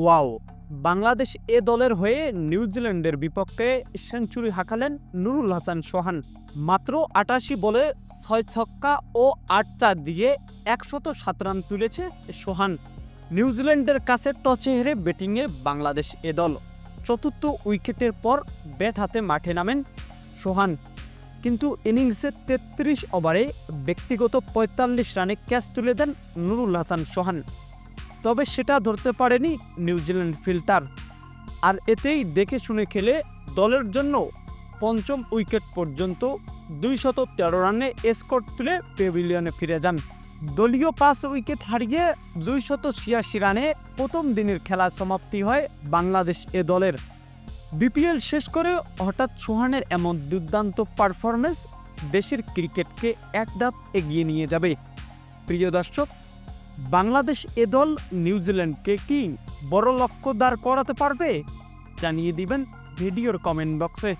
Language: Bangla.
ওয়াও, বাংলাদেশ এ দলের হয়ে নিউজিল্যান্ডের বিপক্ষে সেঞ্চুরি হাঁকালেন নুরুল হাসান সোহান। মাত্র আটাশি বলে ছয় ছক্কা ও আট চার দিয়ে একশত সাত রান তুলেছে সোহান। নিউজিল্যান্ডের কাছে টচে হেরে ব্যাটিংয়ে বাংলাদেশ এ দল চতুর্থ উইকেটের পর ব্যাট হাতে মাঠে নামেন সোহান। কিন্তু ইনিংসে তেত্রিশ ওভারে ব্যক্তিগত পঁয়তাল্লিশ রানে ক্যাচ তুলে দেন নুরুল হাসান সোহান। তবে সেটা ধরতে পারেনি নিউজিল্যান্ড ফিল্টার। আর এতেই দেখে শুনে খেলে দলের জন্য পঞ্চম উইকেট পর্যন্ত দুইশত তেরো রানে স্কোর তুলে পেভিলিয়নে ফিরে যান। দলীয় পাঁচ উইকেট হারিয়ে দুইশত ছিয়াশি রানে প্রথম দিনের খেলা সমাপ্তি হয় বাংলাদেশ এ দলের। বিপিএল শেষ করে হঠাৎ সোহানের এমন দুর্দান্ত পারফরমেন্স দেশের ক্রিকেটকে এক ধাপ এগিয়ে নিয়ে যাবে। প্রিয় দর্শক বাংলাদেশ এ দল নিউজিল্যান্ডকে কি বড় লক্ষ্য দাঁড় করাতে পারবে? জানিয়ে দিবেন ভিডিওর কমেন্ট বক্সে।